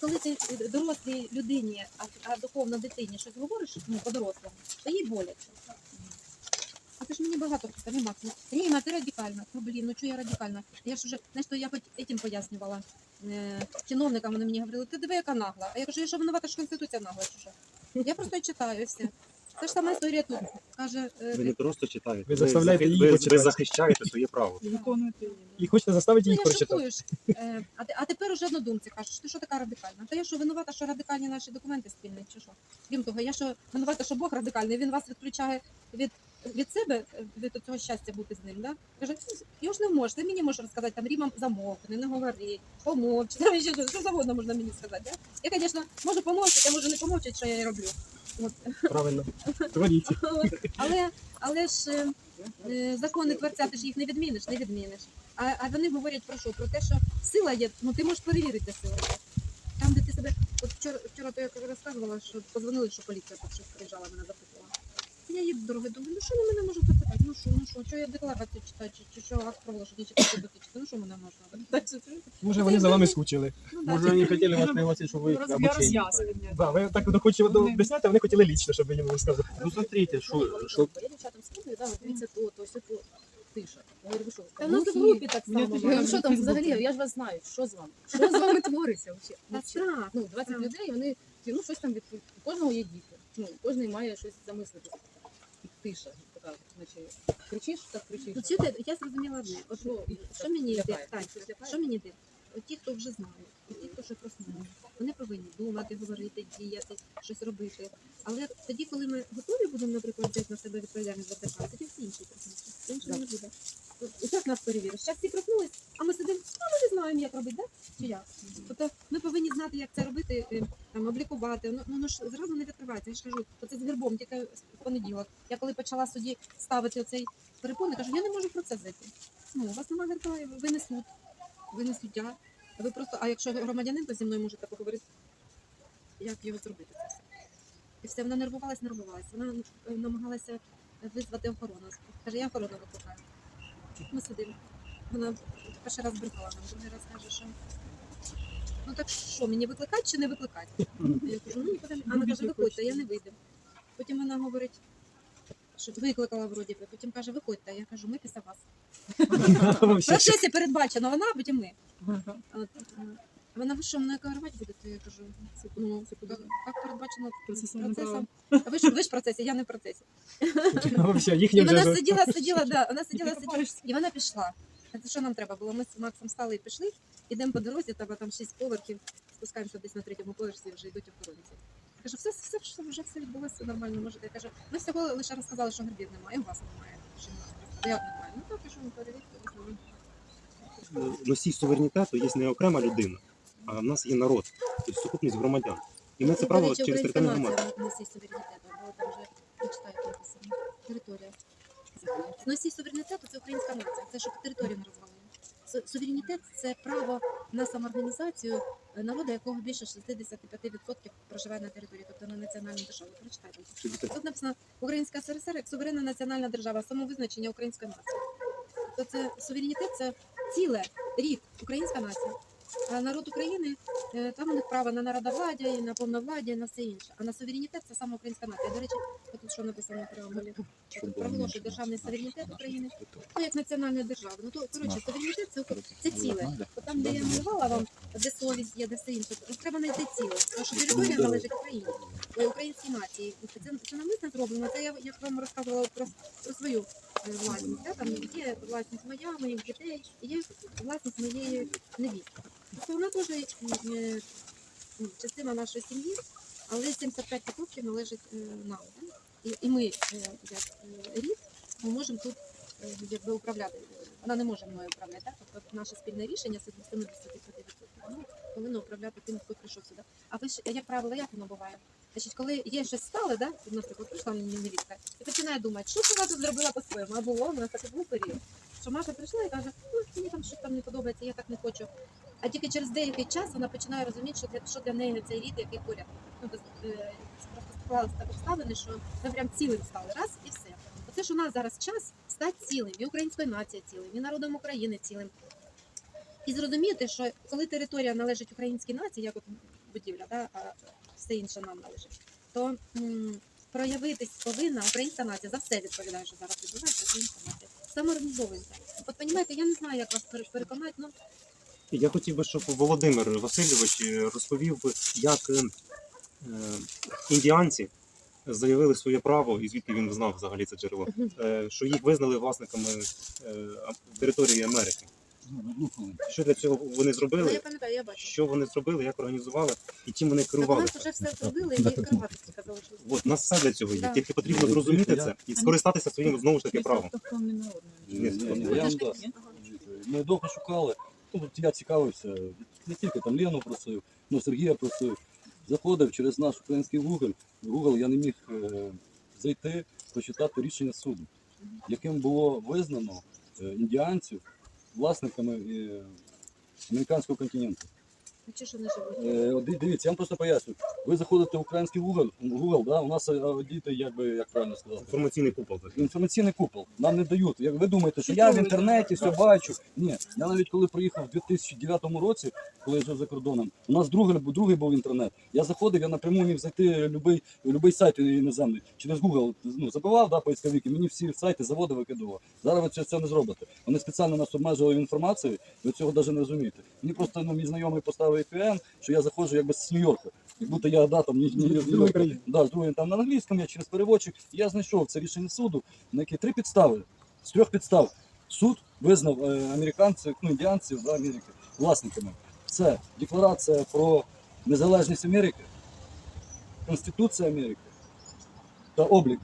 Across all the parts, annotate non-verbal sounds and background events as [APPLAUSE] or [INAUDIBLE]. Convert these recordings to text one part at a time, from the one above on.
коли ти е, дорослій людині, а, духовно дитині щось говориш, ну, по-дорослому, то їй боляче. А ти ж мені багато хто каже, Макс, Ріма, ти радикальна. Ну, блін, ну чого я радикальна? Я ж уже, знаєш, то я хоч этим пояснювала. Е, чиновникам вони мені говорили, ти диви, яка нагла. А я кажу, я що винувата, що Конституція нагла чи що? Я просто читаю все. Це ж сама історія тут. Каже, е, Ви не просто читаєте, Ви заставляєте захи- її ви, ви почитати. захищаєте своє право. [LAUGHS] Виконуєте її. І хочете заставити Ну, їх я прочитати. шокуєш. Е, а, те- а тепер уже однодумці кажуть, ти що така радикальна? Та я що винувата, що радикальні наші документи спільні, чи що? Крім того, я що винувата, що Бог радикальний, він вас відключає від, від себе, е, від цього щастя бути з ним. Да? Каже, я ж не можу, ти мені можеш розказати, там Ріма замовкни, не говори, помовч, [LAUGHS] там ще щось, що завгодно можна мені сказати. Да? Я, звісно, можу помовчати, а можу не помовчати, що я і роблю. Правильно. Творіть. [LAUGHS] Але, але ж е, е, закони творця, ти ж їх не відміниш, не відміниш. А, а вони говорять про що? Про те, що сила є, ну ти можеш перевірити, де сила є. Там, де ти себе. От вчора, вчора то я розказувала, що позвонили, що поліція щось приїжджала, мене запитувала. Я їду дороги, думаю, ну що на мене можуть запитати? Ну що, ну що, що я декларацію читаю, чи, чи що акт про вложення, чи конституцію читаю, ну що мене можна запитати? Може, вони за вами скучили. Ну, да, Може, вони хотіли вас пригласити, щоб ви їх Роз- Для обучили. роз'яснення. Да, ви так доходчиво до- об'ясняєте, а вони хотіли лічно, щоб ви їм розказали. Ну, смотрите, що, що Я дівчатам скидую, да, от дивіться то, то, все то. Тиша. Я говорю, ви що? Та в нас в групі так само. Я говорю, що там взагалі? Я ж вас знаю. Що з вами? Що з вами твориться Та взагалі? Ну, 20 людей, вони ну, щось там від у кожного є діти. Ну, кожен має щось замислити. І Тиша, така, наче кричиш, так кричиш. Ну, чуєте, я зрозуміла одне. От, Що? що мені йде? Так, що мені йде? От ті, хто вже знають, от ті, хто вже проснули, вони повинні думати, говорити, діяти, щось робити. Але тоді, коли ми готові будемо, наприклад, взяти на себе відповідальність за державу, тоді всі інші проснуться. Іншого не буде. І так нас перевіриш. Зараз всі проснулись, а ми сидимо, а ми не знаємо, як робити, да? Чи як? Тобто ми повинні знати, як це робити, е, облікувати. Ну, ну, ну ж зразу не відкривається. Я ж кажу, оце з гербом тільки в понеділок. Я коли почала судді ставити оцей перепони, кажу, я не можу в процес зайти. Ну, у вас немає герба, ви не суд, ви не суддя. Ви просто, а якщо громадянин, то зі мною можете поговорити, як його зробити це. І все, вона нервувалась, нервувалась. Вона е, намагалася визвати охорону. Каже, я охорону викликаю. Ми сидимо. Вона перший раз брехала нам, другий раз каже, що ну так що, мені викликати чи не викликати? Я кажу, ну нікуди не. Вона каже, виходьте, я не вийду. Потім вона говорить, що викликала вроді би, потім каже, виходьте. Я кажу, ми після вас. В процесі передбачено вона, а потім ми. От, е, Вона ви що, мене керувати будете? Я кажу, ну, як передбачено Процесуальне процесом. А ви ж ви ж в процесі, я не в процесі. Все, І їхні вона вже. сиділа, сиділа, да, вона сиділа, сиділа, і вона пішла. Це що нам треба було? Ми з Максом стали і пішли, ідемо по дорозі, тебе там шість поверхів, спускаємося десь на третьому поверсі, вже йдуть охоронці. Я кажу, все, все, все, вже все відбулося, все нормально, можете. Я кажу, ми всього лише розказали, що грибів немає, у вас немає. Що немає. Я немає. Ну так, що ми перевірте, ось. Носій суверенітету є не окрема людина, а в нас є народ, тобто сукупність громадян. І ми це право через територіальну громаду. носій суверенітету, бо там вже. Носій суверенітету це українська нація, це щоб територію не розвалили. Су- Суверенітет це право на самоорганізацію е, народу, якого більше 65% проживає на території, тобто на національній державі. Прочитайте. Тут написано Українська СРСР як суверенна національна держава, самовизначення української нації. Тобто це суверенітет це ціле, рік, українська нація. А народ України е, там у них право на народовладдя, і на повновладдя, і на все інше. А на суверенітет це саме українська нація. До речі, що написано в преамбулі? Проголошує державний суверенітет України, ну як національної держави. Ну то коротше, суверенітет це, це ціле. От там, де я малювала вам, де совість є, де все інше, то треба знайти ціле. Тому що територія належить Україні, українській нації. Це, це намисно зроблено. Це я як вам розказувала про, про свою е, власність. Да? Там є власність моя, моїх дітей, і є власність моєї невістки. Тобто вона теж е, ну, частина нашої сім'ї, але 75% належить е, нам. Да? І, і ми, е, як е, рід, ми можемо тут е, якби управляти. Вона не може мною управляти. Так? Тобто наше спільне рішення з 75%. Воно повинно управляти тим, хто прийшов сюди. А ви ж, як правило, як воно буває? Значить, коли є щось стале, да? Наприклад, прийшла невістка, і починає думати, що вона тут зробила по-своєму, а було, у нас такий був період. Що Маша прийшла і каже, ну мені там щось там не подобається, я так не хочу. А тільки через деякий час вона починає розуміти, що для, що для неї цей рід, який поряд. Ну, е, склалися так обставини, що ми прям цілим стали. Раз і все. Оце ж у нас зараз час стати цілим, і українською нацією цілим, і народом України цілим. І зрозуміти, що коли територія належить українській нації, як от да, а все інше нам належить. То проявитись повинна українська нація. За все відповідаю, що зараз відбувається українська нація. Самоорганізовуємося. От розумієте, я не знаю, як вас переконати, ну Я хотів би, щоб Володимир Васильович е, розповів, як е, індіанці заявили своє право, і звідки він знав взагалі це джерело, е, що їх визнали власниками е, території Америки. Що для цього вони ну, я зробили? пам'ятаю, я бачу. Що вони зробили, як організували і чим вони Так у нас вже все зробили і керуватися казали, що От у нас все для цього є. Да. Тільки потрібно зрозуміти це і скористатися своїм знову ж таки правом. Ні, Ні, ні, ні, ні. я вам. Ми довго шукали. От я цікавився, не тільки там Лену просив, ну Сергія просив. Заходив через наш український Google. Google я не міг е, зайти, почитати рішення суду, яким було визнано е, індіанців власниками е, американського континенту. Ну, чи що не живуть. Е, дивіться, я вам просто поясню. Ви заходите в український Google, Google да, у нас е, діти, якби, як правильно сказати, Інформаційний купол інформаційний купол нам не дають. Як ви думаєте, що я в інтернеті все бачу? Ні, я навіть коли приїхав в 2009 році, коли я жив за кордоном, у нас другий, другий був інтернет. Я заходив, я напряму міг зайти любий, любий сайт іноземний. Через Google ну, забивав да, поисковик, мені всі сайти заводи викидував. Зараз ви це, це не зробите. Вони спеціально нас обмежили інформацією, ви цього навіть не розумієте. Мені просто ну, мій знайомий поставив VPN, що я заходжу якби з Нью-Йорка. Як будто я да, там ні, ні, другої. Да, з другої там на англійському, я через переводчик. Я знайшов це рішення суду, на які три підстави. З трьох підстав суд визнав е, американців, ну, індіанців да, Америки власниками. Це декларація про незалежність Америки, Конституція Америки та облік.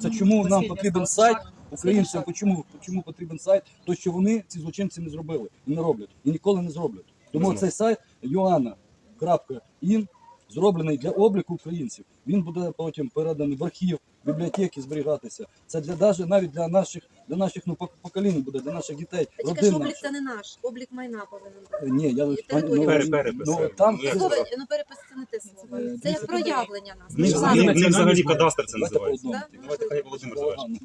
Це чому нам потрібен сайт українцям, чому, чому потрібен сайт, то що вони ці злочинці не зробили і не роблять, і ніколи не зроблять. Тому цей сайт yoana.in зроблений для обліку українців. Він буде потім переданий в архів, бібліотеки зберігатися. Це для даже навіть для наших для наших ну поколінь буде, для наших дітей. Тільки ж родин облік наших. це не наш, облік майна повинен бути. Е, Ні, я ну, Пере- перепис. ну, там Ну, Слово, ну перепис це не те слово. Це- Це як проявлення нас. В них, в них- в них взагалі кадастр це Давайте по називається. одному. Да? Давайте хай Володимир завершить.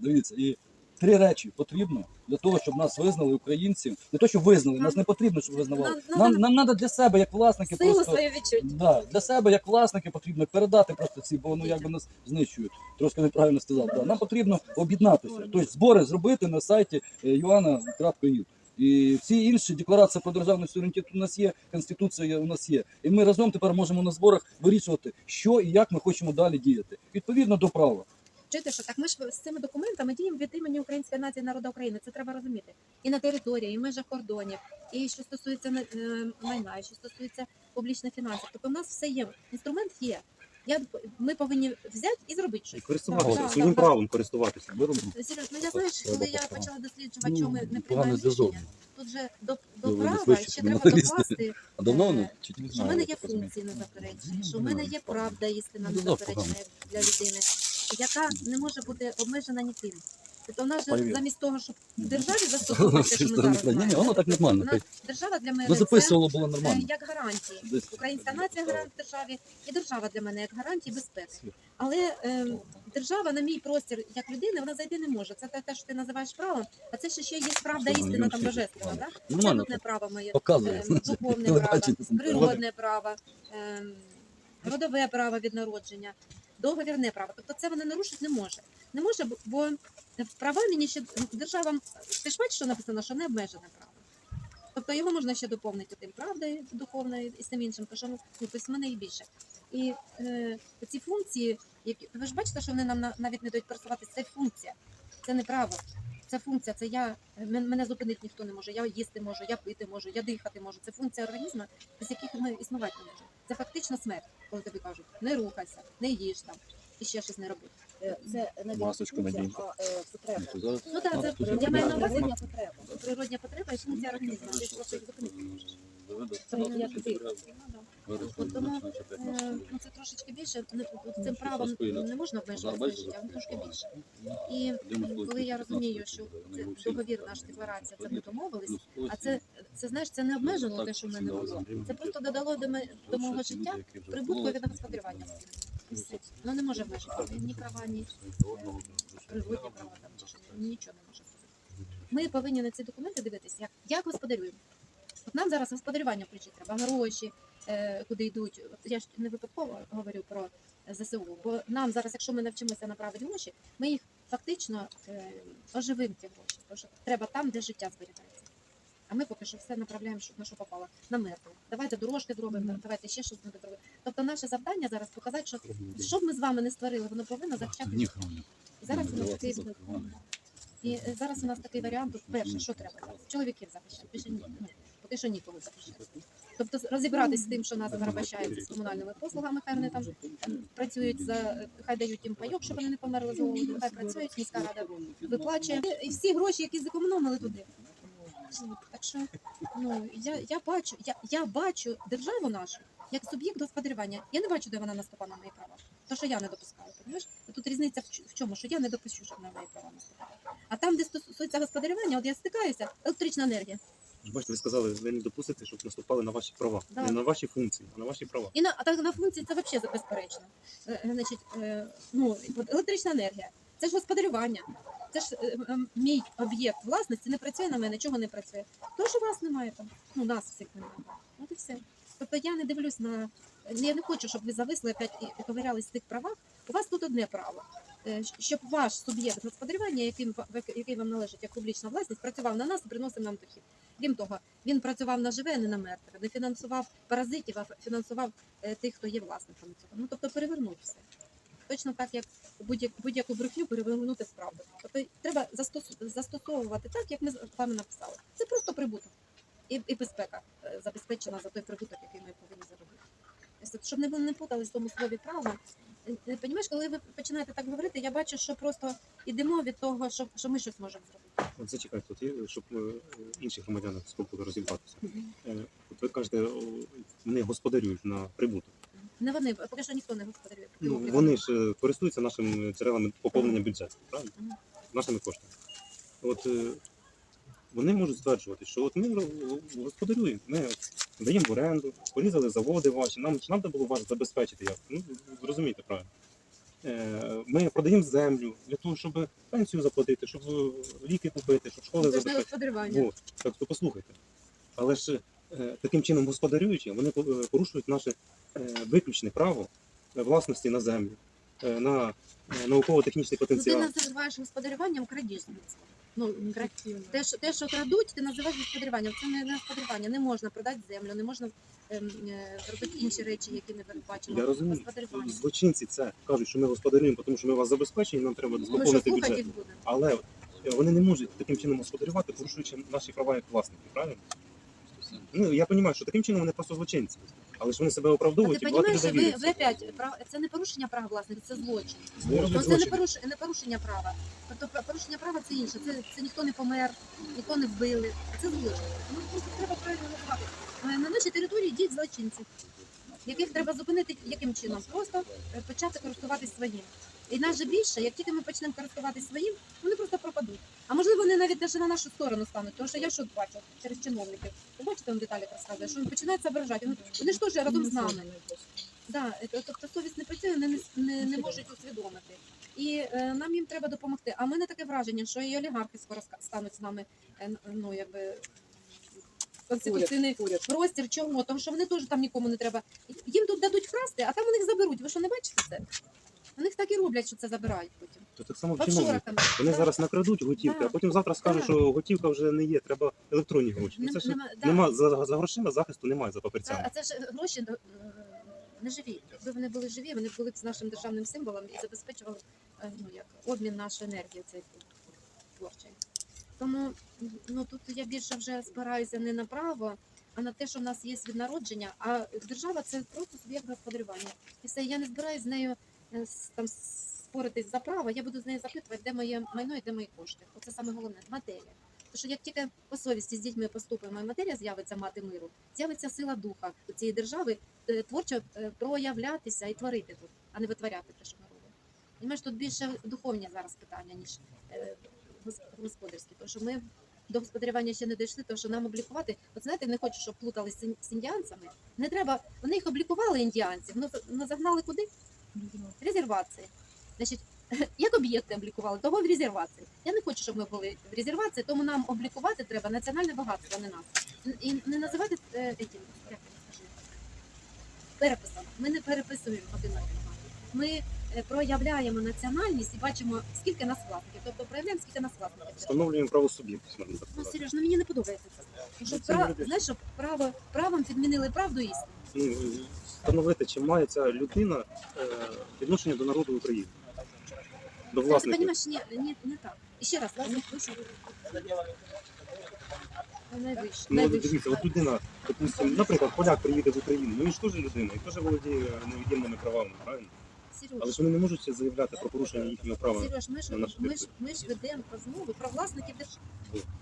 Дивіться, і три речі потрібно для того, щоб нас визнали українців. Не то, щоб визнали, нас не потрібно, щоб визнавали. Нам- Нам треба для себе, як власники, Силу просто свою відчуть. да, для себе, як власники, потрібно передати просто ці, бо ну якби нас знищують. Трошки неправильно сказав. Да. Нам потрібно об'єднатися. Тобто збори зробити на сайті е, юана.ю. І всі інші декларації про державний суверенітет у нас є, конституція у нас є. І ми разом тепер можемо на зборах вирішувати, що і як ми хочемо далі діяти. Відповідно до права. Чуєте, що так ми ж з цими документами діємо від імені української нації народу України. Це треба розуміти. І на території, і в межах кордонів, і що стосується е, майна, і що стосується публічних фінансів. Тобто в нас все є. Інструмент є. Я, ми повинні взяти і зробити І щось. користуватися Так, своїм так, так. правом користуватися. Сереж, ну я знаєш, коли я почала досліджувати, Ну, чому ми не приймаємо рішення, тут же до, до Ну, права ще треба докласти, [LAUGHS] А давно Е, що в мене є функції незаперечні, що в мене є правда істина Ну, незаперечна для людини, яка не може бути обмежена ніким. Тобто в нас же замість того, щоб державі [LAUGHS] застосовувати, те, що ми зараз Ні, маємо, воно так нормально. у нас держава для мене Ви це записували, було е, нормально. як гарантії. Десь. Українська нація гарант державі, і держава для мене як гарантії безпеки. Але е, держава на мій простір як людини, вона зайти не може. Це те, те, що ти називаєш правом, а це ще ще є правда Що, істина ну, там божественна, правда. так? Нормально Абсолютне право моє, Показує. е, духовне право, Телебачення. природне право, е, родове право від народження, договірне право. Тобто це вона нарушити не може. Не може, бо- права мені ще держава, ти ж бачиш, що написано, що не обмежене право. Тобто його можна ще доповнити тим правдою духовною і всім іншим, тому що ну, тобто в мене і більше. І е, ці функції, які ви ж бачите, що вони нам навіть не дають пересуватися, це функція, це не право. Це функція, це я мене зупинити ніхто не може. Я їсти можу, я пити можу, я дихати можу. Це функція організму, без яких ми існувати не можемо. Це фактично смерть, коли тобі кажуть, не рухайся, не їж там і ще щось не роби. Е, Це не Масочку надінь. а, е, потреба. Ну так, це я маю на увазі потреба. природня потреба і. Ти просто їх зупинити можеш. Це як ти. Ну, да. От тому е, ну, це трошечки більше. Цим правом не можна обмежувати своє життя, воно трошки більше. І коли я розумію, що це договір, наша декларація, це ми домовились, а це, це знаєш, це не обмежено те, що в мене було. Це просто додало до, ме- до мого життя прибутку від господарювання. Ну не може обмежити ні права, ні природні права там чи нічого не може. Ми повинні на ці документи дивитися, як, як господарюємо. От нам зараз господарювання включити треба, гроші, е, куди йдуть. Я ж не випадково говорю про ЗСУ, бо нам зараз, якщо ми навчимося направити гроші, ми їх фактично е, оживимо ті гроші. Тому що треба там, де життя зберігається. А ми поки що все направляємо, на що попало, на мертве. Давайте дорожки зробимо, давайте ще щось буде зробити. Тобто наше завдання зараз показати, що що б ми з вами не створили, воно повинно захищати. зараз у нас такий і зараз у нас такий варіант. Перше, що треба зараз? Чоловіків захищати. Більше ні. Поки що нікого захищати. Тобто розібратися з тим, що нас зарабощають з комунальними послугами, хай вони там працюють за хай дають їм пайок, щоб вони не померли з голоду, хай працюють, міська рада виплачує. І всі гроші, які зекономили туди. Так що ну я, я бачу, я, я бачу державу нашу як суб'єкт господарювання. Я не бачу, де вона наступає на мої права. То, що я не допускаю, розумієш? Тут різниця в чому, що я не допущу, щоб на мої права наступали. А там, де стосується господарювання, от я стикаюся, електрична енергія. Бачите, ви сказали, ви не допустите, щоб наступали на ваші права, Да. не на ваші функції, а на ваші права. І на, а так на функції це взагалі безперечно. Е, е, Значить, е, ну, от електрична енергія, це ж господарювання. Це ж е, е, мій об'єкт власності не працює на мене, чого не працює. То, що вас немає там, ну нас всіх немає. От і все. Тобто я не дивлюсь на. Я не хочу, щоб ви зависли опять і ковирялись в тих правах. У вас тут одне право. Щоб ваш суб'єкт господарювання, яким який вам належить як публічна власність, працював на нас і приносив нам дохід. Крім того, він працював на живе, а не на мертве, не фінансував паразитів, а фінансував е, тих, хто є власниками цього. Ну тобто перевернути все. Точно так, як будь-як- будь-яку брехню перевернути в правду. Тобто треба застосовувати так, як ми з вами написали. Це просто прибуток і, і безпека е, забезпечена за той прибуток, який ми повинні заробити. Щоб не, не путались в тому слові право. Е, Понімаєш, коли ви починаєте так говорити, я бачу, що просто йдемо від того, що, що ми щось можемо зробити. От зачекайте, от є, щоб е, інші громадяни спробували розібратися. Е, От ви кажете, о, вони господарюють на прибуток. Не вони, поки що ніхто не господарює. Ну, вони ж е, користуються нашими джерелами поповнення бюджету, правильно? Мгм. Нашими коштами. От е, вони можуть стверджувати, що от ми ро- господарюємо, ми даємо в оренду, порізали заводи ваші, нам чи нам треба було вас забезпечити як? Ну, зрозумієте правильно. Е, Ми продаємо землю для того, щоб пенсію заплатити, щоб е, ліки купити, щоб школи ж забезпечити. Вот. Так то послухайте. Але ж е, таким чином господарюючи, вони порушують наше виключне право власності на землю, на науково-технічний Ну, ти називаєш господарюванням крадіжництво. Ну, кра- те, що, те, що крадуть, ти називаєш господарюванням. Це не, не господарювання. Не можна продати землю, не можна ем, е, робити інші речі, які не передбачено. Я розумію. Господарювання. Злочинці це кажуть, що ми господарюємо, тому що ми вас забезпечені, нам треба Ми що заповнити слухати бюджет. їх будемо? Але е, вони не можуть таким чином господарювати, порушуючи наші права як власники, правильно? Ну я розумію, що таким чином вони просто злочинці. Але ж вони себе А ти розумієш, ви, ви опять, прав- це не порушення права власника, це злочин. Роблять Ну, це не, злочин. поруш, не порушення права. Тобто порушення права це інше. Це, це ніхто не помер, ніхто не вбили. Це злочин. Ну просто треба правильно називати. Е, На нашій території діють злочинці, яких треба зупинити яким чином? Просто е, почати користуватись своїм. І нас же більше, як тільки ми почнемо користуватись своїм, вони просто пропадуть. А можливо, вони навіть навіть на нашу сторону стануть, тому що я що бачу через чиновників. Ви бачите, він деталі розказує, що він починає соображати. Вони, вони ж теж разом з нами. Да, е, тобто совість не працює, вони не, не, не можуть усвідомити. І е, нам їм треба допомогти. А в мене таке враження, що і олігархи скоро стануть з нами, е, ну якби конституційний простір. Чому? Тому що вони теж там нікому не треба. Їм тут дадуть красти, а там у них заберуть. Ви що не бачите це? Них так і роблять, що це забирають потім. То так само В. Вони Да. зараз накрадуть готівки, Да. а потім завтра скажуть, Да. що готівка вже не є, треба електронні гроші. Ну, Нем- Це ж нема- да. нема за, за грошима захисту немає за Це, папірцями. а це ж гроші е, не живі. Якби вони були живі, вони були б з нашим державним символом і забезпечували е, ну, як, обмін нашої енергії цей творчий. Тому ну, тут я більше вже спираюся не на право, а на те, що в нас є від народження, а держава це просто суб'єкт господарювання. І все, я не збираюся з нею е, там споритись за право, я буду з нею запитувати, де моє майно і де мої кошти. Оце саме головне матерія. Тому що як тільки по совісті з дітьми поступимо, і матерія з'явиться мати миру, з'явиться сила духа у цієї держави е, творчо е, проявлятися і творити тут, а не витворяти те, що ми робимо. Понимаєш, тут більше духовні зараз питання, ніж е, гос- господарські. Тому що ми до господарювання ще не дійшли, тому що нам облікувати. От знаєте, не хочу, щоб плутали з індіанцями. Не треба, вони їх облікували індіанців, ну загнали куди? Резервації. Значить, [LAUGHS] як об'єкти облікували, того в резервації. Я не хочу, щоб ми були в резервації, тому нам облікувати треба національне багатство, а не нас. І не називати етім, як переписом. Ми не переписуємо один одного. Ми е, проявляємо національність і бачимо, скільки нас власників. Тобто проявляємо, скільки нас власників. Встановлюємо право суб'єктності, Ну. Сереж, ну мені не подобається це. Тому що Це пра... юридично. знаєш, що право правом підмінили правду і істину. Ну, встановити, чи має ця людина е, відношення до народу України. До власників. розумієш, ні, ні, не так. І ще раз, власник вийшов. Найвище, Ну, от найвище. дивіться, от людина, допустим, наприклад, поляк приїде в Україну, ну він ж теж людина, і теж володіє невід'ємними правами, правильно? Сереж, Але ж вони не можуть заявляти про порушення їхнього права. Сереж, ми ж, на нашу ми ж, ми ж ведемо розмову про власників держави.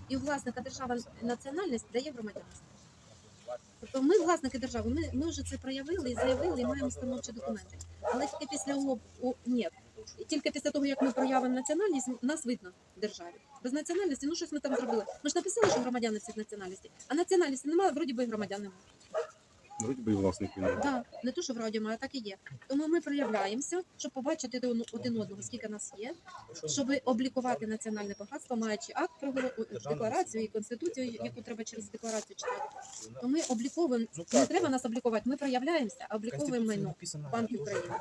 І у власника держави національність дає громадянство. Тобто ми власники держави, ми, ми вже це проявили і заявили, і маємо становчі документи. Але тільки після ООП, о, ні. Тільки після того, як ми проявимо національність, нас видно в державі. Без національності, ну щось ми там зробили. Ми ж написали, що громадяни всіх національностей, а національності немає, вроді би і громадян немає. Вроді би і власників. немає. Да, не то, що вроді має, а так і є. Тому ми проявляємося, щоб побачити один один одного, скільки нас є, щоб облікувати національне багатство, маючи акт про декларацію і конституцію, яку треба через декларацію читати. То ми обліковуємо. Не треба нас облікувати. Ми проявляємося, а обліковуємо майно Банки України.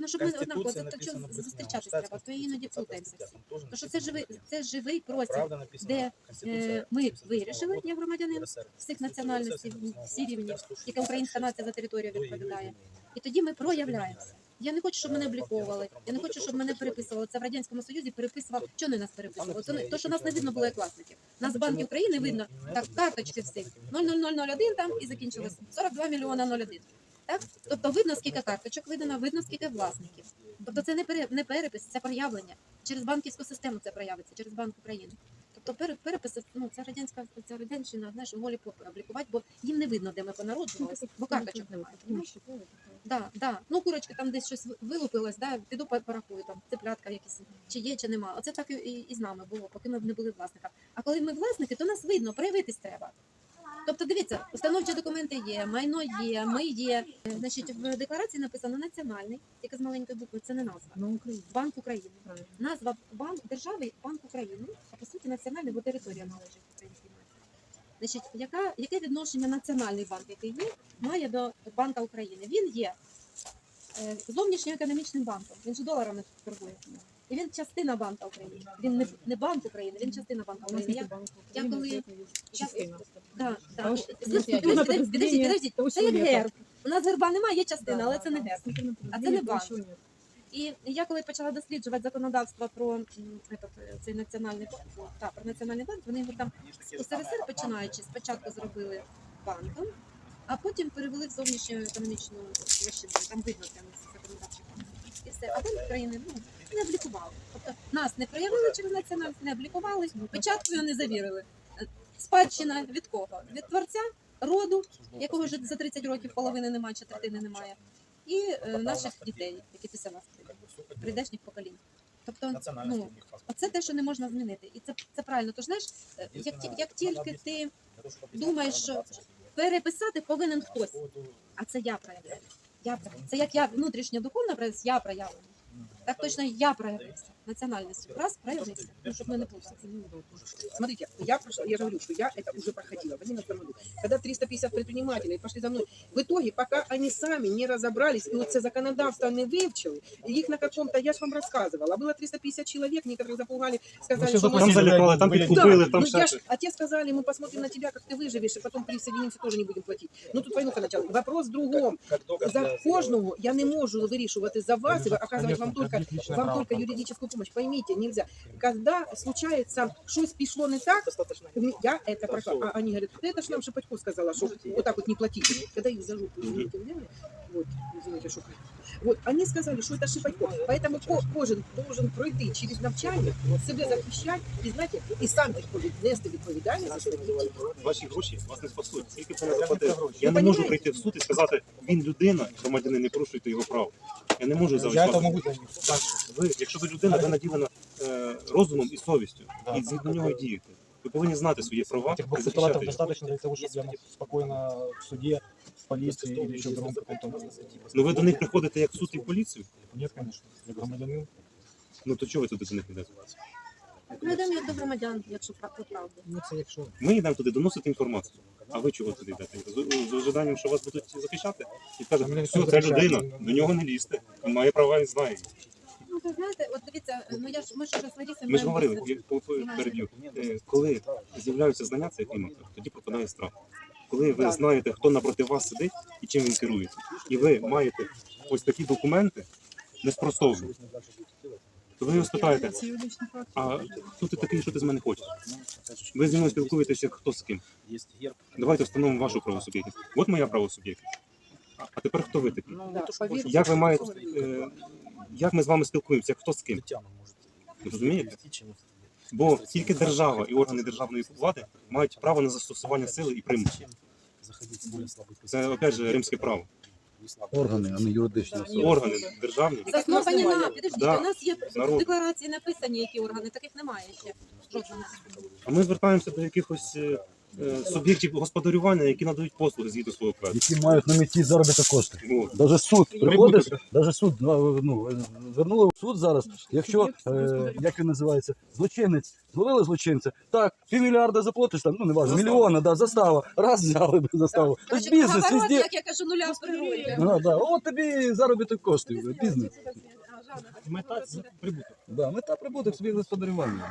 Тобто, ну щоб ми однаково це то що зустрічатись треба, то іноді плутаємося всі. Тому що це живий, це живий простір, де е, ми вирішили, як громадянин всіх національностей, всі рівні, яка українська нація за територію відповідає. І тоді ми проявляємося. Я не хочу, щоб мене обліковували. Я не хочу, щоб мене переписували. Це в радянському союзі переписував. Чого не нас переписували? То, то, що нас не видно було як власників. Нас в банки України видно так, карточки всі 00001 там і закінчилось 42 мільйона 01. Так? Тобто видно, скільки карточок видано, видно, скільки власників. Тобто це не пере- не перепис, це проявлення. Через банківську систему це проявиться, через Банк України. Тобто пере- переписи, ну це радянська це радянщина, знаєш, голі попи бо їм не видно, де ми понароджувалися, бо карточок немає. Да, да. Ну, курочки там десь щось ви- вилупилось, да, піду по- порахую, там, цеплятка якісь, чи є, чи нема. Оце так і, і з нами було, поки ми не були власниками. А коли ми власники, то нас видно, проявитись треба. Тобто, дивіться, установчі документи є, майно є, ми є. Е, Значить, в декларації написано національний, тільки з маленької букви, це не назва. Банк України. Правильно. Назва банк держави Банк України, а по суті національний, бо територія належить українській нації. Значить, яка, яке відношення національний банк, який є, має до Банка України? Він є е, зовнішньоекономічним банком. Він ж доларами торгує. І він частина Банка України. Він не, не банк України, він частина Банка А у нас України. нет Я, банка я Украины, коли- это есть частина. да, да. А ось- Підождіть, ну, підождіть, підождіть, підождіть, підождіть. того, Це чего як нет. герб. У нас герба немає, є частина, Да, але да, це не да. герб. Смотри, А це например, не того, банк. чего нет. І я коли почала досліджувати законодавство про м, этот, е, цей національний банк, та, про національний банк, вони його там у СРСР починаючи, спочатку зробили банком, а потім перевели в зовнішню економічну площину. Там видно прямо з законодавчих актів. І все. А банк України ну, не облікували. Тобто нас не проявили через національність, не облікували, печаткою не завірили. Е, Спадщина від кого? Від творця, роду, якого вже за 30 років половини немає, четвертини немає, і е, наших дітей, які після нас прийдуть, прийдешніх поколінь. Тобто, ну, оце те, що не можна змінити. І це, це правильно. Тож знаєш, е, як, як тільки ти думаєш, що переписати повинен хтось, а це я проявляю. Я. Це як я внутрішньо проявляюсь, я проявлю. Так точно я проявився національністю. Раз проявився, ну, щоб ми не плутали. Смотрите, я прошла, я же говорю, что я это уже проходила в 2011 году. Когда 350 предпринимателей пошли за мной, в итоге, пока они сами не разобрались, и вот это законодавство не вивчили, и их на каком-то, я же вам рассказывала, было 350 человек, некоторых запугали, сказали, все что мы... Там залякали, там Были- підкупили, Да, там ну ще я щось. ж, а те сказали, мы посмотрим на тебя, как ты выживешь, и потом присоединимся, тоже не будем платить. Ну тут войну начала. Вопрос в другом. За кожного я не можу вирішувати за вас, и оказывать вам только вам только юридическую помощь. Поймите, нельзя. Когда случается, щось пішло не так, я это прошла. А они говорят, да это ж нам Шипатько сказала, что вот так вот не платите. Когда их за жопу, извините, взяли, вот, извините, что вот, они сказали, что это Шипатько. Поэтому ко- кожен должен пройти через навчання, себе захищати, і, знаєте, і сам відповідь, нести відповідальність за свої дії. Ваші гроші вас не спасуть. Скільки б ви не заплатили? гроші. Я Ви не можу понімаєте? прийти в суд і сказати, він людина, громадянин, не порушуйте його прав. Я не можу за Я это вас. могу за них. Так, ви, якщо ви людина, ви наділена е, розумом і совістю, Да. і згідно нього діяти. Ви повинні знати свої права Этих і постулатов захищати їх. достаточно для того, чтобы я мог спокойно в суде, в полиции или еще в другом каком-то... Ну ви до них приходите як в суд і в поліцію? Нет, конечно. Я громадянин. Ну то чого ви туди до них йдете? Ми йдемо як до громадян, якщо пра- по правді. Ну, це якщо... Ми йдемо туди доносити інформацію. А ви чого туди йдете? З, з ожиданням, що вас будуть захищати? І кажуть, Мене все, ніхто це не захищає. людина, до нього не лізьте. Має права, він знає. Ну, ви знаєте, от дивіться, ну я ж ми ж з Ларісою Ми ж маємо говорили, досвід. я переб'ю. Е, Коли з'являються знання цих клімату, тоді пропадає страх. Коли ви знаєте, хто напроти вас сидить і чим він керується, і ви маєте ось такі документи неспростовні, то ви його спитаєте, а хто ти такий, що ти з мене хочеш? Ви зі мною спілкуєтеся хто з ким. Давайте встановимо вашу правосуб'єктність. От моя правосуб'єктність. А- А тепер хто ви такі? Да, повірте, Як ви маєте, е, як ми з вами спілкуємося, хто з ким? Розумієте? Бо тільки держава і органи державної влади мають право на застосування сили і примусу. Це опять же римське право. Органи, а не юридичні особи. Органи державні. Засновані на підождіть, Да. у нас є Народ. в декларації написані, які органи, таких немає ще. Жодного. А ми звертаємося до якихось е, суб'єктів господарювання, які надають послуги згідно свого кведу. Які мають на меті заробити кошти. От. Даже суд приходиш, даже суд ну, ну, звернули в суд зараз. Якщо е, як він називається, злочинець, зловили злочинця, так, півмільярда заплатиш там, ну не важливо, мільйона, да, застава. Раз взяли б заставу. Тож Короче, бізнес везде. як я кажу, нуля в природі. Ну, да. От тобі заробіток коштів, бізнес. Мета прибуток. Да, мета прибуток собі господарювання.